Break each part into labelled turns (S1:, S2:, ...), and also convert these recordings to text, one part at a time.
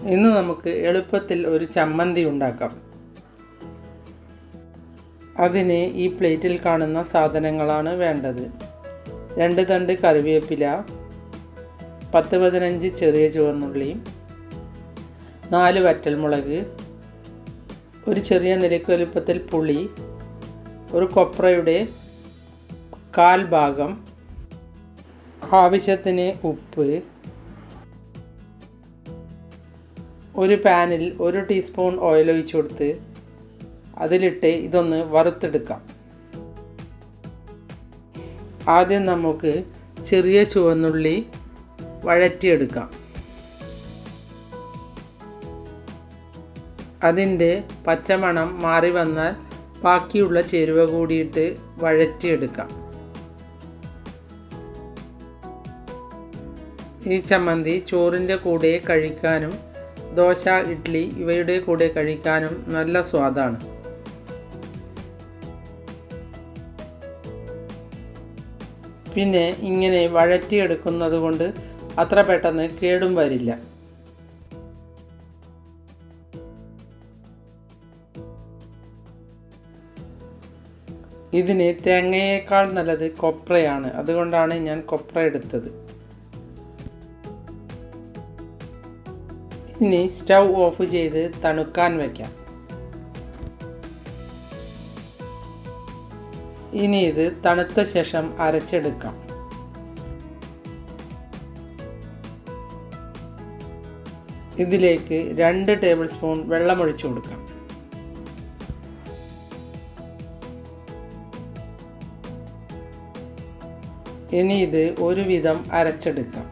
S1: ഇന്ന് നമുക്ക് എളുപ്പത്തിൽ ഒരു ചമ്മന്തി ഉണ്ടാക്കാം. അതിന് ഈ പ്ലേറ്റിൽ കാണുന്ന സാധനങ്ങളാണ് വേണ്ടത്. രണ്ട് തണ്ട് കറിവേപ്പില പത്ത് പതിനഞ്ച് ചെറിയ ചുവന്നുള്ളി നാല് വറ്റൽമുളക് ഒരു ചെറിയ നിലയ്ക്ക് വലുപ്പത്തിൽ പുളി ഒരു കൊപ്രയുടെ കാൽ ഭാഗം ആവശ്യത്തിന് ഉപ്പ് ഒരു പാനിൽ ഒരു ടീസ്പൂൺ ഓയിൽ ഒഴിച്ചു കൊടുത്ത് അതിലിട്ട് ഇതൊന്ന് വറുത്തെടുക്കാം. ആദ്യം നമുക്ക് ചെറിയ ചുവന്നുള്ളി വഴറ്റിയെടുക്കാം. അതിന്റെ പച്ചമണം മാറി വന്നാൽ ബാക്കിയുള്ള ചേരുവ കൂടിയിട്ട് വഴറ്റിയെടുക്കാം. ഈ ചമ്മന്തി ചോറിന്റെ കൂടെ കഴിക്കാനും ദോശ ഇഡ്ഡലി ഇവയുടെ കൂടെ കഴിക്കാനും നല്ല സ്വാദാണ്. പിന്നെ ഇങ്ങനെ വഴറ്റിയെടുക്കുന്നത് കൊണ്ട് അത്ര പെട്ടെന്ന് കേടും വരില്ല. ഇതിന് തേങ്ങയേക്കാൾ നല്ലത് കൊപ്രയാണ്. അതുകൊണ്ടാണ് ഞാൻ കൊപ്ര എടുത്തത്. ഇനി സ്റ്റൗ ഓഫ് ചെയ്ത് തണുക്കാൻ വയ്ക്കാം ഇനി ഇത് തണുത്ത ശേഷം അരച്ചെടുക്കാം. ഇതിലേക്ക് രണ്ട് ടേബിൾ സ്പൂൺ വെള്ളമൊഴിച്ചു കൊടുക്കാം. ഇനി ഇത് ഒരുവിധം അരച്ചെടുക്കാം.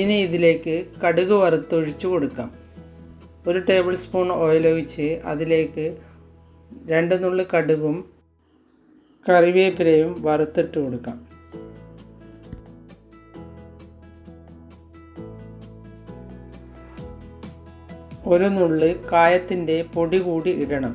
S1: ഇനി ഇതിലേക്ക് കടുക് വറുത്തൊഴിച്ച് കൊടുക്കാം. ഒരു ടേബിൾ സ്പൂൺ ഓയിൽ ഒഴിച്ച് അതിലേക്ക് രണ്ട് നുള്ളി കടുകും കറിവേപ്പിലയും വറുത്തിട്ട് കൊടുക്കാം. ഒരു നുള്ളി കായത്തിന്റെ പൊടി കൂടി ഇടണം.